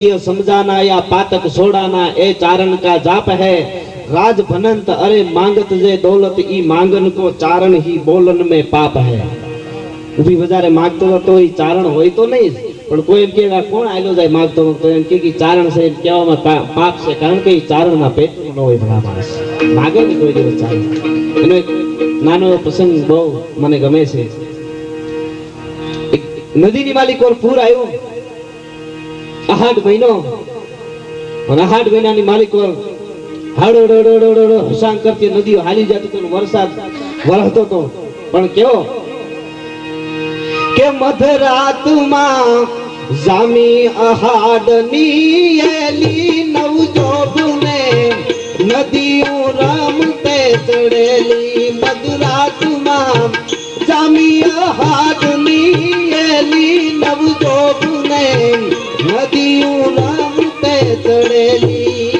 ये समझाना या पातक छोड़ाना ए चारण का जाप है राज भनंत अरे मांगत जे दौलत ई मांगन को चारण ही बोलन में पाप है ઊભી બજારે માગતો હતો એ ચારણ હોય તો નહીં જ. પણ કોઈ એમ કે આ કોણ આયલો જાય માગતો તો એમ કે કે ચારણ છે એમ કહેવામાં પા- પાપ છે કારણ કે એ ચારણના પેટનું ન હોય ભલા માણસ માગે ને કોઈ દિવસ ચારણ એનો એક નાનો એવો પ્રસંગ બહુ મને ગમે છે એક નદીની માલિક ઓર પૂર આવ્યો આહાડ મહિનો આહાડ મહિનાની માલિક ઓર હાડો ડો ડો ડો ડો ડો હસાંગ કરતી નદીઓ હાલી જતી તો વરસાદ વરસતો તો પણ કેવો? કે મધરાતમાં જામી અહાડની એલી નવજોબને નદીઓ રમતે ચડેલી. મધરાતમાં જામી અહાડની એલી ચડેલી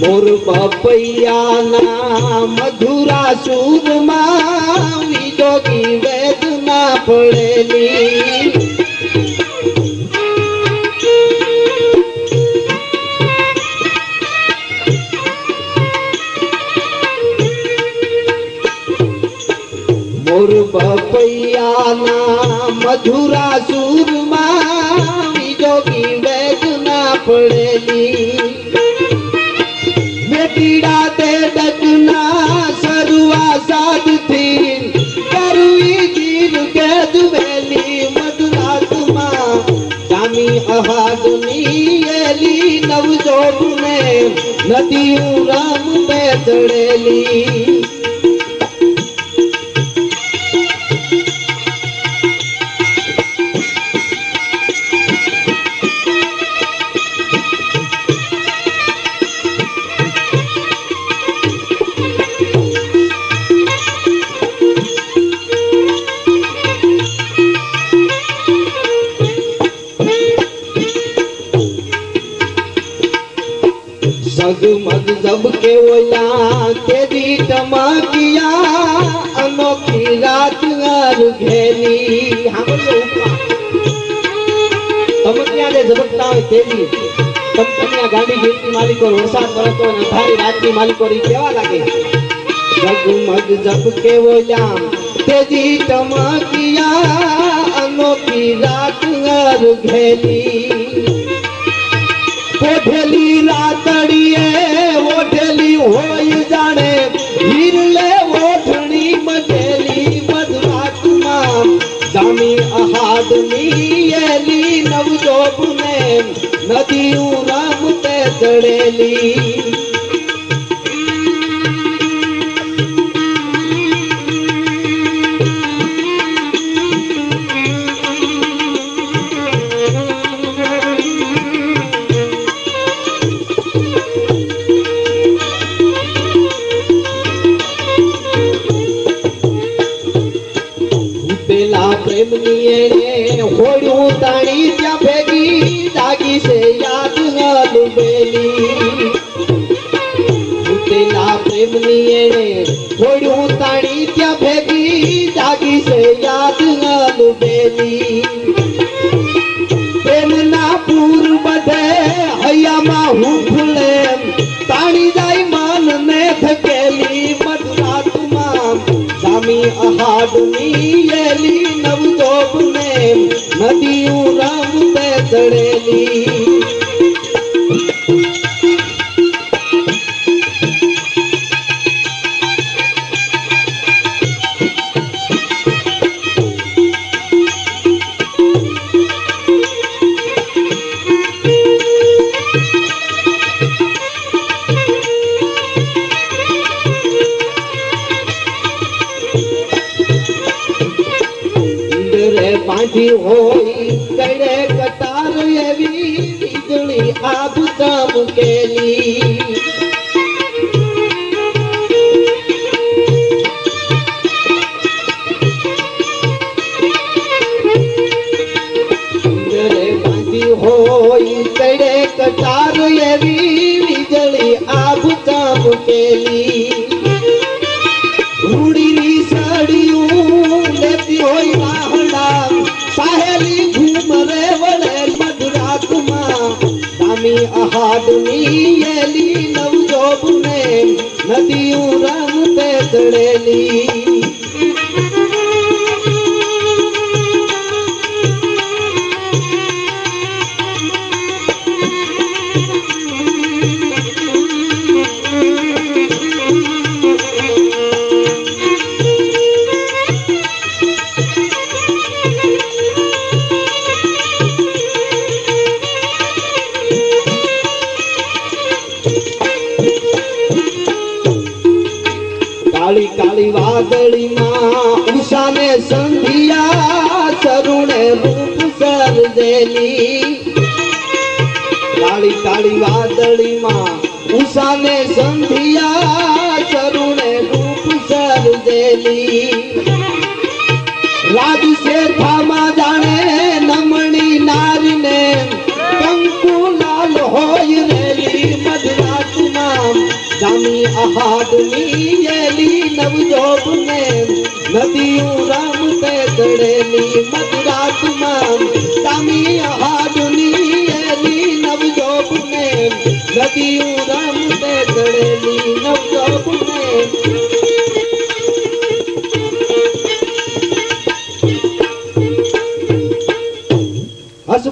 મોર પપૈયાના મધુરા સુરમાં વિજોગી વેદના પડેલી. મોર પપૈયાના મધુરા સુરમાં વિજોગી વેદના પડેલી. બેટીડા તે ડગના સરુઆ સાદથી એલી નવજોબને નદી રામ પે ચડેલી जगमग जब के ओला तेरी टमाकिया अनोखी रात और घेली हम તમે ત્યાં જે ઝબકતા હોય તેવી તમ તમે આ ગાડી ગીરતી માલિકો વરસાદ વરસતો અને અંધારી રાતની માલિકો રી કેવા લાગે જગમગ જબ કે ઓલા તેજી ટમાકિયા અનોખી રાત और घेली ઓઢેલી રાતડીએ ઓઢેલી હોય જાણે. હિરલે ઓઢણી મઢેલી મધરાતમાં જામી અહાડની એલી નવજોબને. રામ તે ચડેલી પ્રેમની એણે હોડ્યું તાણી के लिए દામી અહાડની રૂપ સર્જેલી કાળી કાળી વાદળીમાં ઉષાને સંધિયા સરુણે રૂપ સર્જેલી રાજુ શેઠામાં જાણે નમણી નારીને કંકુ લાલ હોય રેલી મધરાતમાં. જામી આહાડની એલી નવજોબને નદીયું રામતે ચડેલી મધરાતમાં જામી આહાડની એલી નવજોબને નદીયું રામતે ચડેલી નવજોબને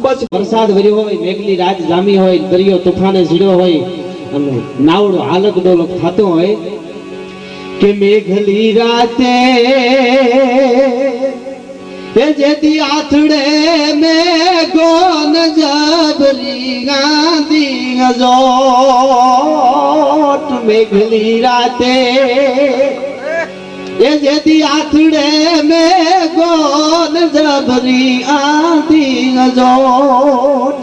બસ વરસાદ વર્યો હોય, મેઘની રાત જામી હોય, દરિયો તુફાને ઝીડ્યો હોય, અને નાવડો હાલક ડોલક થતો હોય, કે મેઘલી રાતે એ જેથી આથડે મેઘો ન જબરી ગાંધી ગજોટ મેઘલી રાતે. એ જેથી આથડે મે ગોન જબરી આધી ગજોટ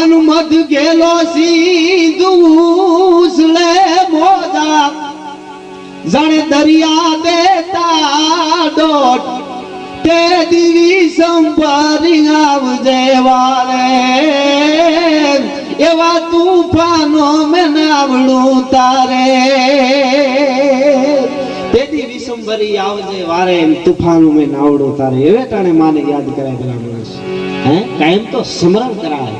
અનુમત ગેલો સીધુસલે મોજા. જાણે દરિયા દેતા ડોટ તે દિવી સંપરી આવજે વારે. એવા તૂફાનો મેં નાવડું તારે. તેથી વિસંબરી આવજે વારે એમ તુફાનો મેં નાવડો તારે. એવે ટાણે માને યાદ કરાય પેલા માણસ. હે? કાયમ તો સ્મરણ કરાય.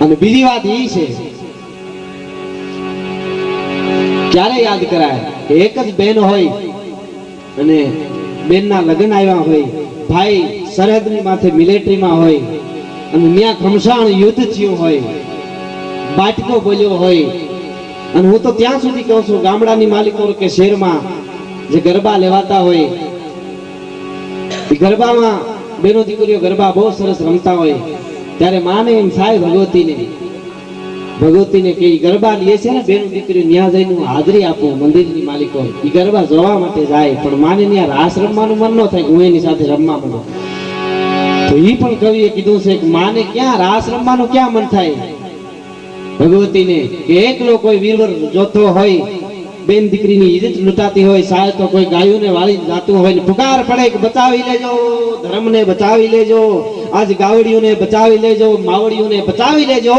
અને બીજી વાત એ છે, ક્યારે યાદ કરાય? એક જ બેન હોય અને બેનના લગ્ન આવ્યા હોય, ભાઈ સરહદની માથે મિલિટરીમાં હોય, અને ત્યાં ખમસાણ યુદ્ધ થયું હોય, બાટકો બોલ્યો હોય, અને હું તો ત્યાં સુધી કહું છું, ગામડાની માલિકો કે શહેરમાં જે ગરબા લેવાતા હોય ગરબામાં બેનો દીકરીઓ ગરબા બહુ સરસ રમતા હોય, ત્યારે માને એમ થાય ભગવતીને ભગવતીને કે ગરબા લે છે ને બેનો દીકરી ન્યા જઈને હાજરી આપું, મંદિરની માલિકો. એ ગરબા જોવા માટે જાય, પણ માને ત્યાં રાસ રમવાનું મન ન થાય, હું એની સાથે રમવા માંડું. તો એ પણ કવિએ કીધું છે કે માને ક્યાં રાસ રમવાનું ક્યાં મન થાય? ભગવતીને કે એકલો કોઈ વીરવર જોતો હોય, બેન દીકરીની ઇજ્જત લૂંટાતી હોય, સાહેબ તો કોઈ ગાયોને વાળી જાતું હોય ને પુકાર પડે કે બચાવી લેજો, ધર્મને બચાવી લેજો, આજ ગાવડીઓને બચાવી લેજો, માવડીઓને બચાવી લેજો.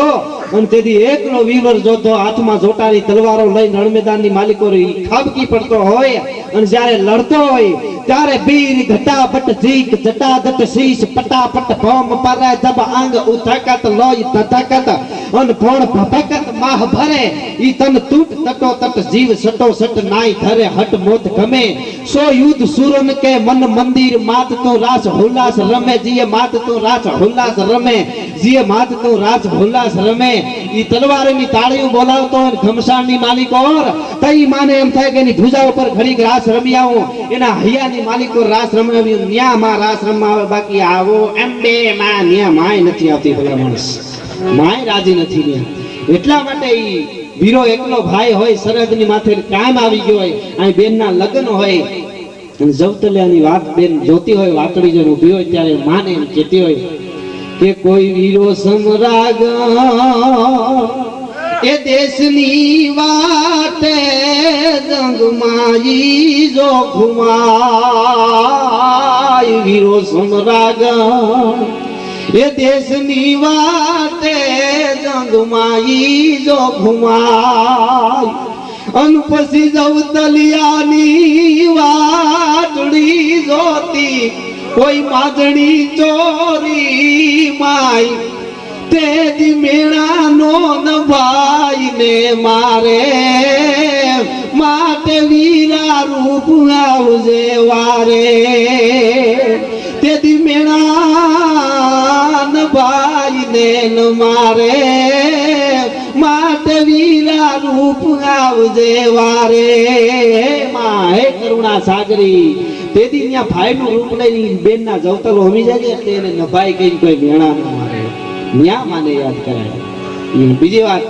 અને તેથી એકલો વીરવર જોતો હાથમાં જોટાની તલવારો લઈને રણમેદાનની માલિકો ઈ ખાબકી પડતો હોય અને જ્યારે લડતો હોય, ત્યારે બીર, ઘટાપટ જીક જટાદટ, શીશ, પટાપટ, ભમ પરે જબ અંગ ઉથકત લોય તથકત અન ફોણ ભભકત, માહ ભરે, ઈ તન તૂટ તટો તટ જીવ સટો સટ નાય ધરે, હટ, મોત ગમે. સો યુદ્ધ સુરન કે મન મંદિર, માત તો રાસ, હુલાસ રમે, જીએ માત તો રાસ, હુલાસ રમે. જીએ માત તો રાસ હુલાસ રમે, ઈ તલવારની તાળીઓ બોલાવતો અને ને ઘમસાણની માલિક ઓર, તઈ માને એમ થાય કે એની ભુજા ઉપર ઘડીક રાસ રમી આવું. એના હૈયાની ઓર રાસ રમાવી ન્યા માં રાસ રમાવે બાકી આવો એમ બે માં ન્યા માય નથી આવતી પેલા માણસ. માય રાજી નથી ન્યા. એટલા માટે ઈ વીરો એકલો ભાઈ હોય, સરહદની માથે કામ આવી ગયો હોય, અહીં બેનના લગ્ન હોય, અને જવતલિયાની વાત બેન જોતી હોય વાતડી જો ઊભી હોય, ત્યારે માને એમ કહેતી હોય કે કોઈ વીરો સમરાગ એ દેશની વાટે જંગમાઈ જો ઘુમાય વીરો સમરાગ એ દેશની વાટે અંગમાં ઈ જો ઘુમાય. અન પછી જવ તલિયાની વાટડી જોતી કોઈ પાદણી ચોરી માય. તેજ મેળા મેળાનો નભાઈ ને મારે. માટે વીરા રૂપ આવજે વારે. તેજ મેળા નભાઈ ને ન મારે. માટે વીરા રૂપ આવજે વારે. માય કરુણા સાગરી. તેથી ત્યાં ભાઈ નું રૂપ લઈને બેન ના જવતલો હમી જાય એટલે એને નભાઈ કઈ કોઈ વેણા ન મારે. ન્યા માને યાદ કરાય. બીજી વાત.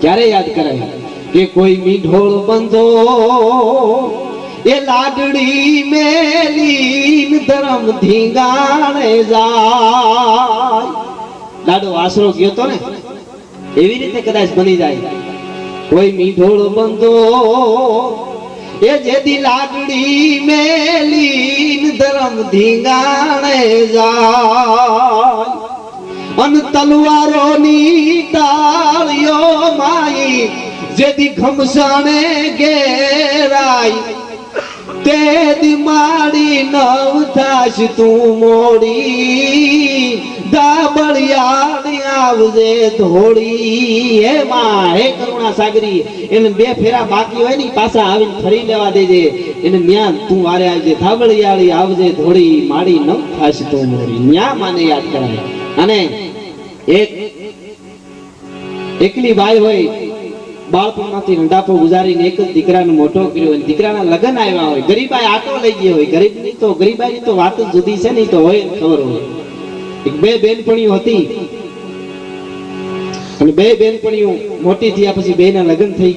ક્યારે યાદ કરાય? કે કોઈ મીઠોળ બંધો એ લાડડી મેલી ધરમ ધીંગાણે જાય. લાડો આશરો ગયો તો ને? એવી રીતે કદાચ બની જાય. કોઈ મીઠોળ બંધો એ જેથી લાડડી મેલીન ધરમ ધીંગાણે જાય. અન તલવારોની તાળીઓ માઈ જેથી ઘમસાણે ઘેરાય. તે દી માડી નવ થાશ તું મોડી. દાબળિયાણી આવજે ધોળી. હે માં, હે કરુણા સાગરી એને બે ફેરા બાકી હોય ને પાછા આવીને ફરી લેવા દેજે. એને ન્યા તું વારે આવજે, ધાબળિયાળી આવજે ધોળી. માડી નવ થાશ તું મોડી. ન્યા માને યાદ કરાય. અને એક એકલી બાઈ હોય બાળપણમાંથી રંડાપો ગુજારીને એક જ દીકરાનો મોટો કર્યો હોય દીકરાના લગ્ન આવ્યા હોય ગરીબાઈ આટો લઈ ગયો હોય, ગરીબની તો ગરીબાઈની તો વાત જ જુદી છે ને તો હોય ને ખબર હોય. એક બે બેનપણીઓ હતી. અને બે બેનપણીઓ મોટી થયા પછી બે ના લગ્ન થઈ